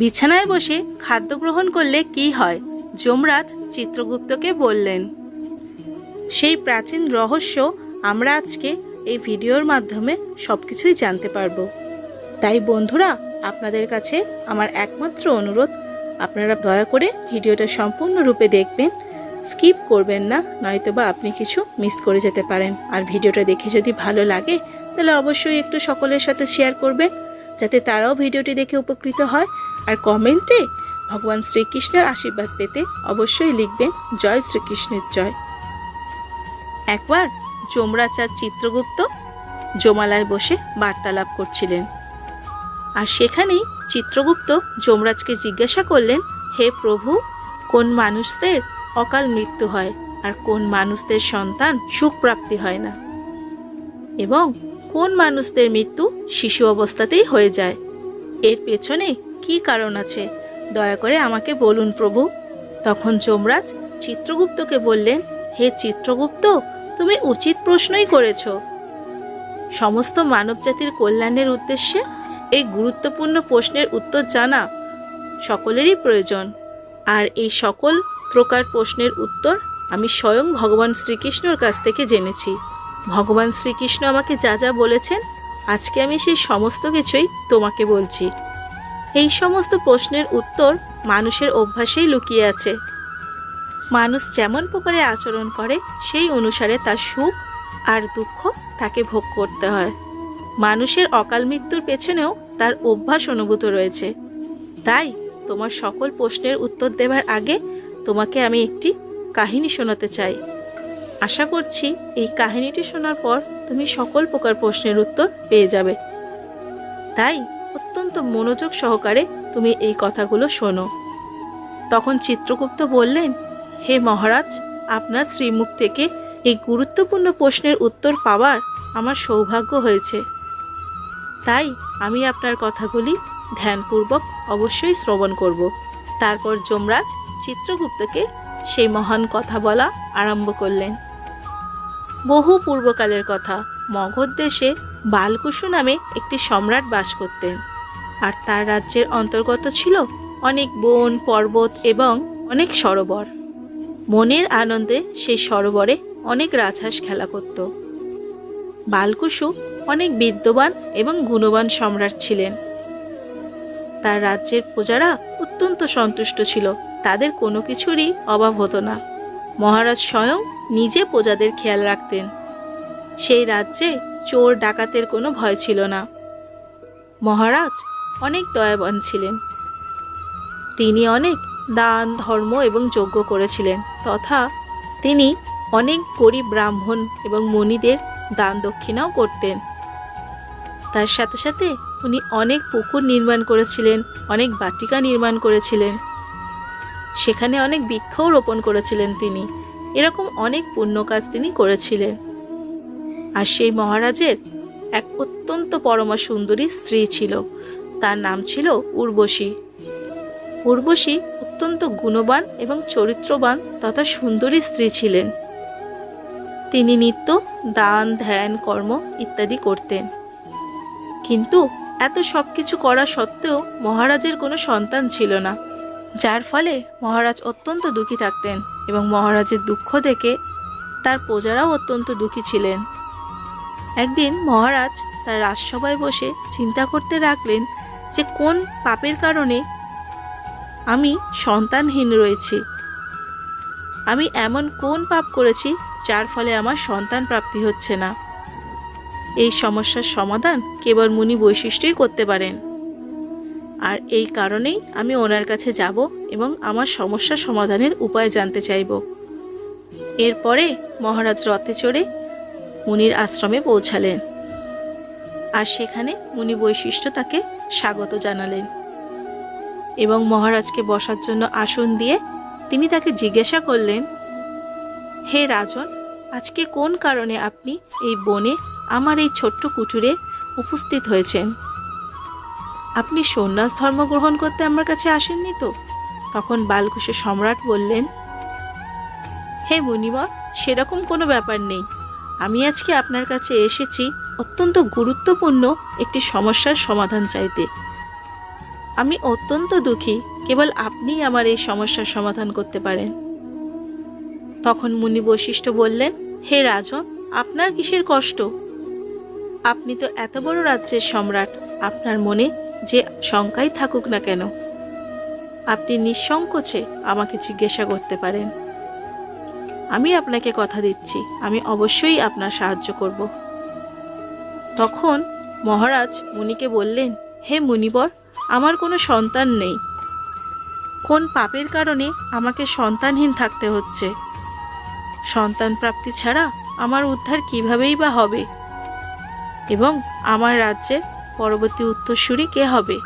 বিছানায় বসে খাদ্য গ্রহণ করলে কি হয়? যমরাজ চিত্রগুপ্তকে বললেন, সেই প্রাচীন রহস্য আমরা আজকে এই ভিডিওর মাধ্যমে সব কিছুই জানতে পারব। তাই বন্ধুরা, আপনাদের কাছে আমার একমাত্র অনুরোধ, আপনারা দয়া করে ভিডিওটা সম্পূর্ণরূপে দেখবেন, স্কিপ করবেন না নয়তো বা আপনি কিছু মিস করে যেতে পারেন। আর ভিডিওটা দেখে যদি ভালো লাগে, তাহলে অবশ্যই একটু সকলের সাথে শেয়ার করবেন, যাতে তারাও ভিডিওটি দেখে উপকৃত হয়। আর কমেন্টে ভগবান শ্রীকৃষ্ণের আশীর্বাদ পেতে অবশ্যই লিখবেন জয় শ্রীকৃষ্ণের জয়। একবার যমরাজ আর চিত্রগুপ্ত জমালায় বসে বার্তালাপ করছিলেন। আর সেখানেই চিত্রগুপ্ত যমরাজকে জিজ্ঞাসা করলেন, হে প্রভু, কোন মানুষদের অকাল মৃত্যু হয় আর কোন মানুষদের সন্তান সুখ প্রাপ্তি হয় না? এবং কোন মানুষদের মৃত্যু শিশু অবস্থাতেই হয়ে যায়? এর পেছনে কি কারণ আছে? দয়া করে আমাকে বলুন প্রভু। তখন যমরাজ চিত্রগুপ্তকে বললেন, হে চিত্রগুপ্ত, তুমি উচিত প্রশ্নই করেছ। সমস্ত মানবজাতির কল্যাণের উদ্দেশ্যে এই গুরুত্বপূর্ণ প্রশ্নের উত্তর জানা সকলেরই প্রয়োজন। আর এই সকল প্রকার প্রশ্নের উত্তর আমি স্বয়ং ভগবান শ্রীকৃষ্ণর কাছ থেকে জেনেছি। ভগবান শ্রীকৃষ্ণ আমাকে যা যা বলেছেন, আজকে আমি সেই সমস্ত কিছুই তোমাকে বলছি। এই সমস্ত প্রশ্নের উত্তর মানুষের অভ্যাসেই লুকিয়ে আছে। মানুষ যেমন প্রকারে আচরণ করে, সেই অনুসারে তার সুখ আর দুঃখ তাকে ভোগ করতে হয়। মানুষের অকাল মৃত্যুর পেছনেও তার অভ্যাস অনুভূত রয়েছে। তাই তোমার সকল প্রশ্নের উত্তর দেবার আগে তোমাকে আমি একটি কাহিনী শোনাতে চাই। আশা করছি এই কাহিনীটি শোনার পর তুমি সকল প্রকার প্রশ্নের উত্তর পেয়ে যাবে। তাই অত্যন্ত মনোযোগ সহকারে তুমি এই কথাগুলো শোনো। তখন চিত্রগুপ্ত বললেন, হে মহারাজ, আপনার শ্রীমুখ থেকে এই গুরুত্বপূর্ণ প্রশ্নের উত্তর পাওয়ার আমার সৌভাগ্য হয়েছে। তাই আমি আপনার কথাগুলি ধ্যানপূর্বক অবশ্যই শ্রবণ করব। তারপর যমরাজ চিত্রগুপ্তকে সেই মহান কথা বলা আরম্ভ করলেন। বহু পূর্বকালের কথা মগধ দেশে বালকুশু নামে একটি সম্রাট বাস করতেন। আর তার রাজ্যের অন্তর্গত ছিল অনেক বন, পর্বত এবং অনেক সরোবর। মনের আনন্দে সেই সরোবরে অনেক রাজহাঁস খেলা করত। বালকুশু অনেক বিদ্যবান এবং গুণবান সম্রাট ছিলেন। তার রাজ্যের প্রজারা অত্যন্ত সন্তুষ্ট ছিল, তাদের কোনো কিছুরই অভাব হতো না। মহারাজ স্বয়ং নিজে প্রজাদের খেয়াল রাখতেন। সেই রাজ্যে চোর, ডাকাতের কোনো ভয় ছিল না। মহারাজ অনেক দয়াবান ছিলেন। তিনি অনেক দান, ধর্ম এবং যজ্ঞ করেছিলেন, তথা তিনি অনেক গরিব ব্রাহ্মণ এবং মণিদের দান দক্ষিণাও করতেন। তার সাথে সাথে উনি অনেক পুকুর নির্মাণ করেছিলেন, অনেক বাটিকা নির্মাণ করেছিলেন। সেখানে অনেক বৃক্ষও রোপণ করেছিলেন তিনি। এরকম অনেক পুণ্য কাজ তিনি করেছিলেন। আর সেই মহারাজের এক অত্যন্ত পরমা সুন্দরী স্ত্রী ছিল। তার নাম ছিল উর্বশী। উর্বশী অত্যন্ত গুণবান এবং চরিত্রবান তথা সুন্দরী স্ত্রী ছিলেন। তিনি নিত্য দান, ধ্যান, কর্ম ইত্যাদি করতেন। কিন্তু এত সব কিছু করা সত্ত্বেও মহারাজের কোনো সন্তান ছিল না, যার ফলে মহারাজ অত্যন্ত দুঃখী থাকতেন এবং মহারাজের দুঃখ দেখে তার প্রজারাও অত্যন্ত দুঃখী ছিলেন। একদিন মহারাজ তার রাজসভায় বসে চিন্তা করতে রাখলেন যে কোন পাপের কারণে আমি সন্তানহীন রয়েছি। আমি এমন কোন পাপ করেছি যার ফলে আমার সন্তান প্রাপ্তি হচ্ছে না। এই সমস্যার সমাধান কেবল মুনি বৈশিষ্ট্যই করতে পারেন। আর এই কারণেই আমি ওনার কাছে যাব এবং আমার সমস্যা সমাধানের উপায় জানতে চাইব। এরপরে মহারাজ রথে চড়ে মুনির আশ্রমে পৌঁছালেন। আর সেখানে মুনি বৈশিষ্ট্য তাকে স্বাগত জানালেন। এবং মহারাজকে বসার জন্য আসন দিয়ে তিনি তাকে জিজ্ঞাসা করলেন, হে রাজন, আজকে কোন কারণে আপনি এই বনে আমার এই ছোট্ট কুটুরে উপস্থিত হয়েছেন? আপনি সন্ন্যাস ধর্ম গ্রহণ করতে আমার কাছে আসেননি তো? তখন বালকুশের সম্রাট বললেন, হে মুনিমা সেরকম কোনো ব্যাপার নেই। আমি আজকে আপনার কাছে এসেছি অত্যন্ত গুরুত্বপূর্ণ একটি সমস্যার সমাধান চাইতে। আমি অত্যন্ত দুঃখী, কেবল আপনিই আমার এই সমস্যার সমাধান করতে পারেন। তখন মুনি বৈশিষ্ট্য বললেন, হে রাজন, আপনার কিসের কষ্ট? আপনি তো এত বড় রাজ্যের সম্রাট, আপনার মনে যে শঙ্কাই থাকুক না কেন? আপনি নিঃসংকোচে আমাকে জিজ্ঞাসা করতে পারেন। আমি আপনাকে কথা দিচ্ছি, আমি অবশ্যই আপনার সাহায্য করব। তখন মহারাজ মুনিকে বললেন, হে মুনিবর, আমার কোনো সন্তান নেই। কোন পাপের কারণে আমাকে সন্তানহীন থাকতে হচ্ছে? সন্তান প্রাপ্তি ছাড়া আমার উদ্ধার কিভাবেই বা হবে? এবং আমার রাজ্যের পরবর্তী উত্তরসূরি কে হবে?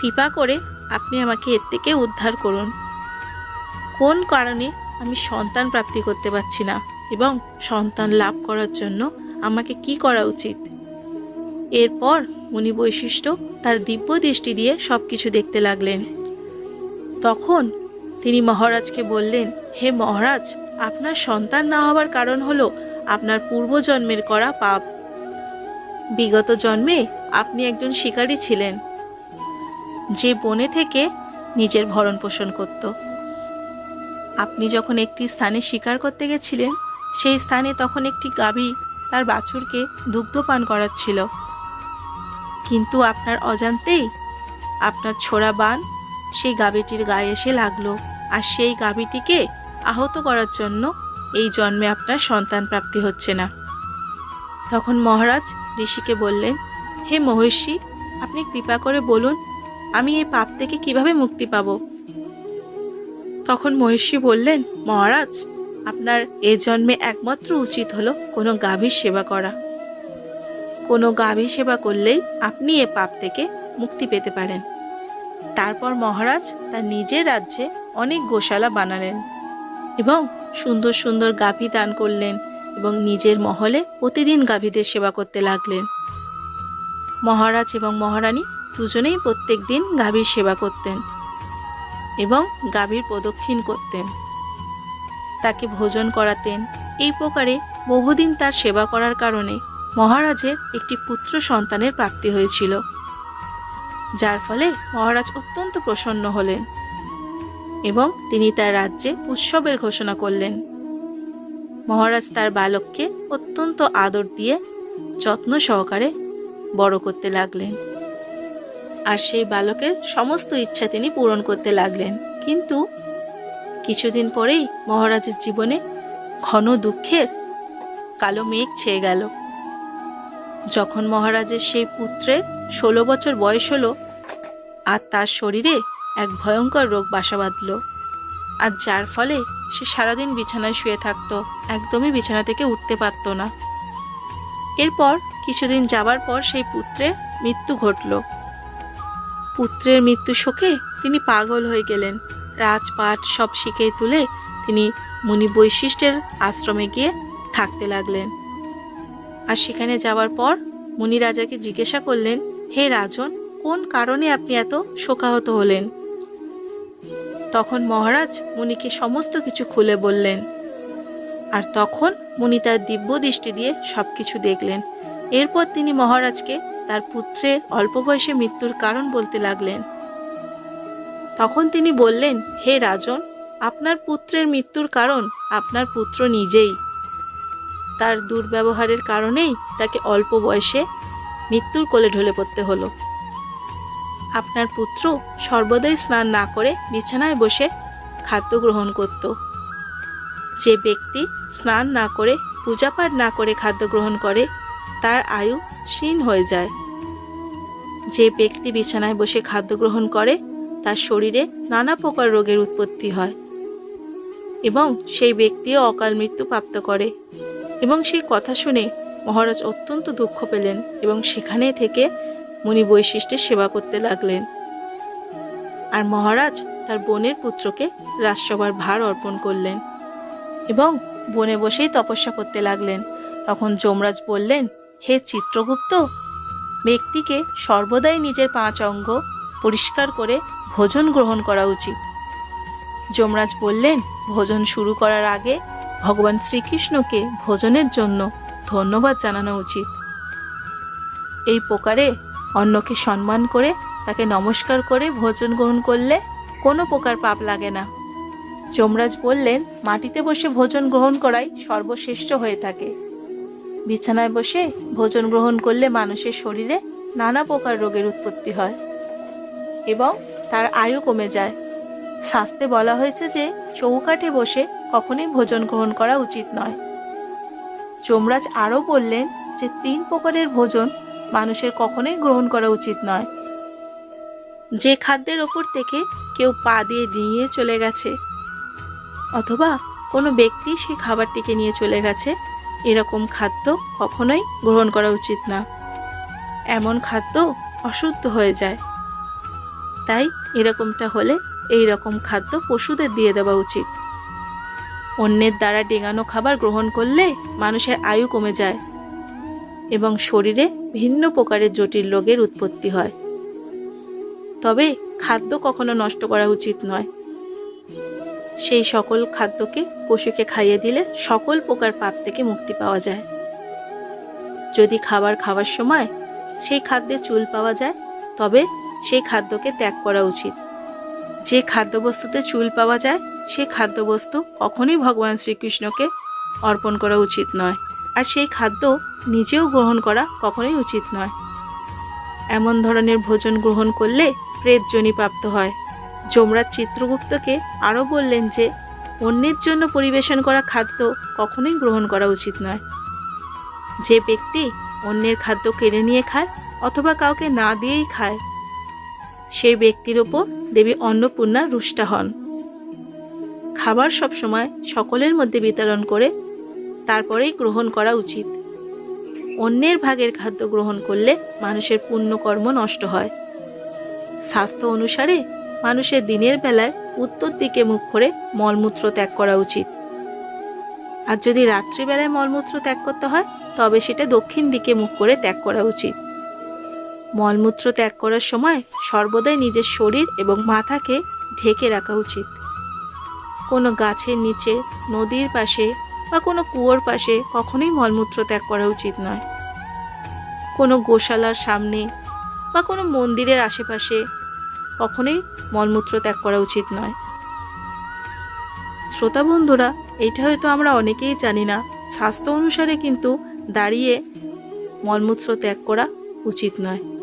কৃপা করে আপনি আমাকে এর থেকে উদ্ধার করুন। কোন কারণে আমি সন্তান প্রাপ্তি করতে পারছি না এবং সন্তান লাভ করার জন্য আমাকে কি করা উচিত? এরপর মুনি বৈশিষ্ট্য তার দিব্য দৃষ্টি দিয়ে সব কিছু দেখতে লাগলেন। তখন তিনি মহারাজকে বললেন, হে মহারাজ, আপনার সন্তান না হওয়ার কারণ হলো আপনার পূর্বজন্মের করা পাপ। বিগত জন্মে আপনি একজন শিকারী ছিলেন যে বনে থেকে নিজের ভরণ পোষণ করত। আপনি যখন একটি স্থানে শিকার করতে গেছিলেন, সেই স্থানে তখন একটি গাভী তার বাছুরকে দুগ্ধ দুগ্ধপান করাচ্ছিল। কিন্তু আপনার অজান্তেই আপনার ছোড়া বান সেই গাভীটির গায়ে এসে লাগল আর সেই গাভীটিকে আহত করার জন্য এই জন্মে আপনার সন্তান প্রাপ্তি হচ্ছে না। তখন মহারাজ ঋষিকে বললেন, হে মহর্ষি, আপনি কৃপা করে বলুন, আমি এই পাপ থেকে কীভাবে মুক্তি পাব? তখন মহর্ষি বললেন, মহারাজ আপনার এ জন্মে একমাত্র উচিত হলো কোনো গাভীর সেবা করা। কোনো গাভী সেবা করলেই আপনি এ পাপ থেকে মুক্তি পেতে পারেন। তারপর মহারাজ তার নিজের রাজ্যে অনেক গোশালা বানালেন এবং সুন্দর সুন্দর গাভী দান করলেন এবং নিজের মহলে প্রতিদিন গাভীদের সেবা করতে লাগলেন। মহারাজ এবং মহারানী দুজনেই প্রত্যেক দিন গাভীর সেবা করতেন এবং গাভীর প্রদক্ষিণ করতেন। তাকে ভোজন করাতেন। এই প্রকারে বহুদিন তার সেবা করার কারণে মহারাজের একটি পুত্র সন্তানের প্রাপ্তি হয়েছিল। যার ফলে মহারাজ অত্যন্ত প্রসন্ন হলেন এবং তিনি তার রাজ্যে উৎসবের ঘোষণা করলেন। মহারাজ তার বালককে অত্যন্ত আদর দিয়ে যত্ন সহকারে বড় করতে লাগলেন। আর সেই বালকের সমস্ত ইচ্ছা তিনি পূরণ করতে লাগলেন। কিন্তু কিছুদিন পরেই মহারাজের জীবনে ঘন দুঃখের কালো মেঘ ছেয়ে গেল। যখন মহারাজের সেই পুত্রের ষোলো বছর বয়স হলো, আর তার শরীরে এক ভয়ঙ্কর রোগ বাসা বাঁধল, আর যার ফলে সে সারাদিন বিছানায় শুয়ে থাকতো, একদমই বিছানা থেকে উঠতে পারত না। এরপর কিছুদিন যাবার পর সেই পুত্রের মৃত্যু ঘটল। পুত্রের মৃত্যু শোকে তিনি পাগল হয়ে গেলেন। রাজপাট সব শিখে তুলে তিনি মুনি বৈশিষ্ট্যের আশ্রমে গিয়ে থাকতে লাগলেন। আর সেখানে যাওয়ার পর মুনি রাজাকে জিজ্ঞাসা করলেন, হে রাজন, কোন কারণে আপনি এত শোকাহত হলেন? তখন মহারাজ মুনিকে সমস্ত কিছু খুলে বললেন। আর তখন মুনি তার দিব্য দৃষ্টি দিয়ে সব কিছু দেখলেন। এরপর তিনি মহারাজকে তার পুত্রের অল্প বয়সে মৃত্যুর কারণ বলতে লাগলেন। তখন তিনি বললেন, হে রাজন, আপনার পুত্রের মৃত্যুর কারণ আপনার পুত্র নিজেই। তার দুর্ব্যবহারের কারণেই তাকে অল্প বয়সে মৃত্যুর কোলে ঢলে পড়তে হলো। আপনার পুত্র সর্বদাই স্নান না করে বিছানায় বসে খাদ্য গ্রহণ করত। যে ব্যক্তি স্নান না করে, পূজাপাঠ না করে খাদ্য গ্রহণ করে, তার আয়ু ক্ষীণ হয়ে যায়। যে ব্যক্তি বিছানায় বসে খাদ্য গ্রহণ করে তার শরীরে নানা প্রকার রোগের উৎপত্তি হয় এবং সেই ব্যক্তিও অকাল মৃত্যু প্রাপ্ত করে এবং সেই কথা শুনে মহারাজ অত্যন্ত দুঃখ পেলেন এবং সেখানে থেকে মুনি বৈশিষ্ট্যের সেবা করতে লাগলেন। আর মহারাজ তার বোনের পুত্রকে রাজসভার ভার অর্পণ করলেন এবং বনে বসেই তপস্যা করতে লাগলেন। তখন যমরাজ বললেন, হে চিত্রগুপ্ত, ব্যক্তিকে সর্বদাই নিজের পাঁচ অঙ্গ পরিষ্কার করে ভোজন গ্রহণ করা উচিত। যমরাজ বললেন, ভোজন শুরু করার আগে ভগবান শ্রীকৃষ্ণকে ভোজনের জন্য ধন্যবাদ জানানো উচিত। এই প্রকারে অন্যকে সম্মান করে তাকে নমস্কার করে ভোজন গ্রহণ করলে কোনো প্রকার পাপ লাগে না। যমরাজ বললেন, মাটিতে বসে ভোজন গ্রহণ করাই সর্বশ্রেষ্ঠ হয়ে থাকে। বিছানায় বসে ভোজন গ্রহণ করলে মানুষের শরীরে নানা প্রকার রোগের উৎপত্তি হয় এবং তার আয়ু কমে যায়। শাস্তে বলা হয়েছে যে, চৌকাঠে বসে কখনোই ভোজন গ্রহণ করা উচিত নয়। যমরাজ আরও বললেন যে, তিন প্রকারের ভোজন মানুষের কখনোই গ্রহণ করা উচিত নয়। যে খাদ্যের ওপর থেকে কেউ পা দিয়ে নিয়ে চলে গেছে, অথবা কোনো ব্যক্তি সেই খাবারটিকে নিয়ে চলে গেছে, এরকম খাদ্য কখনোই গ্রহণ করা উচিত না। এমন খাদ্য অশুদ্ধ হয়ে যায়। তাই এরকমটা হলে এই রকম খাদ্য পশুদের দিয়ে দেওয়া উচিত। অন্যের দ্বারা ডেঙানো খাবার গ্রহণ করলে মানুষের আয়ু কমে যায় এবং শরীরে ভিন্ন প্রকারের জটিল রোগের উৎপত্তি হয়। তবে খাদ্য কখনো নষ্ট করা উচিত নয়। সেই সকল খাদ্যকে পশুকে খাইয়ে দিলে সকল প্রকার পাপ থেকে মুক্তি পাওয়া যায়। যদি খাবার খাওয়ার সময় সেই খাদ্যে চুল পাওয়া যায়, তবে সেই খাদ্যকে ত্যাগ করা উচিত। যে খাদ্যবস্তুতে চুল পাওয়া যায় সেই খাদ্যবস্তু কখনোই ভগবান শ্রীকৃষ্ণকে অর্পণ করা উচিত নয়। আর সেই খাদ্য নিজেও গ্রহণ করা কখনোই উচিত নয়। এমন ধরনের ভোজন গ্রহণ করলে প্রেতজনী প্রাপ্ত হয়। যমরাজ চিত্রগুপ্তকে আরও বললেন যে, অন্যের জন্য পরিবেশন করা খাদ্য কখনোই গ্রহণ করা উচিত নয়। যে ব্যক্তি অন্যের খাদ্য কেড়ে নিয়ে খায় অথবা কাউকে না দিয়েই খায় সেই ব্যক্তির ওপর দেবী অন্নপূর্ণা রুষ্ট হন। খাবার সবসময় সকলের মধ্যে বিতরণ করে তারপরেই গ্রহণ করা উচিত। অন্যের ভাগের খাদ্য গ্রহণ করলে মানুষের পুণ্যকর্ম নষ্ট হয়। স্বাস্থ্য অনুসারে মানুষের দিনের বেলায় উত্তর দিকে মুখ করে মলমূত্র ত্যাগ করা উচিত। আর যদি রাত্রিবেলায় মলমূত্র ত্যাগ করতে হয়, তবে সেটা দক্ষিণ দিকে মুখ করে ত্যাগ করা উচিত। মলমূত্র ত্যাগ করার সময় সর্বদাই নিজের শরীর এবং মাথাকে ঢেকে রাখা উচিত। কোনো গাছের নিচে, নদীর পাশে বা কোনো কুয়োর পাশে কখনোই মলমূত্র ত্যাগ করা উচিত নয়। কোনো গোশালার সামনে বা কোনো মন্দিরের আশেপাশে কখনোই মলমূত্র ত্যাগ করা উচিত নয়। শ্রোতা বন্ধুরা এইটা হয়তো আমরা অনেকেই জানি না, স্বাস্থ্য অনুসারে কিন্তু দাঁড়িয়ে মলমূত্র ত্যাগ করা উচিত নয়।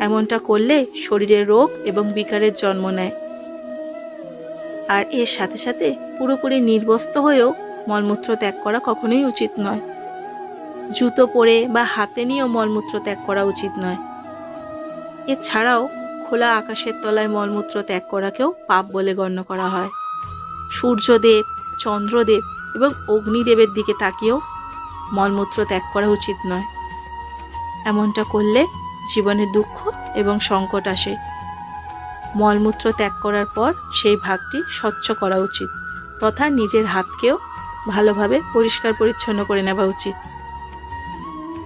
এমনটা করলে শরীরে রোগ এবং বিকারের জন্ম নেয়। আর এর সাথে সাথে পুরোপুরি নির্বস্ত হয়েও মলমূত্র ত্যাগ করা কখনোই উচিত নয়। জুতো পরে বা হাতে নিয়েও মলমূত্র ত্যাগ করা উচিত নয়। এছাড়াও খোলা আকাশের তলায় মলমূত্র ত্যাগ করাকেও পাপ বলে গণ্য করা হয়। সূর্যদেব, চন্দ্রদেব এবং অগ্নিদেবের দিকে তাকিয়েও মলমূত্র ত্যাগ করা উচিত নয়। এমনটা করলে জীবনে দুঃখ এবং সংকট আসে। মলমূত্র ত্যাগ করার পর সেই ভাগটি স্বচ্ছ করা উচিত তথা নিজের হাতকেও ভালোভাবে পরিষ্কার পরিচ্ছন্ন করে নেওয়া উচিত।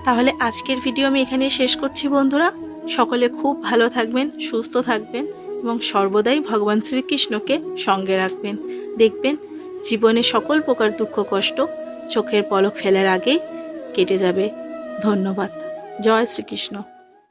তাহলে আজকের ভিডিও আমি এখানে শেষ করছি বন্ধুরা। সকলে খুব ভালো থাকবেন, সুস্থ থাকবেন এবং সর্বদাই ভগবান শ্রীকৃষ্ণকে সঙ্গে রাখবেন। দেখবেন জীবনে সকল প্রকার দুঃখ, কষ্ট চোখের পলক ফেলার আগেই কেটে যাবে। ধন্যবাদ। জয় শ্রীকৃষ্ণ।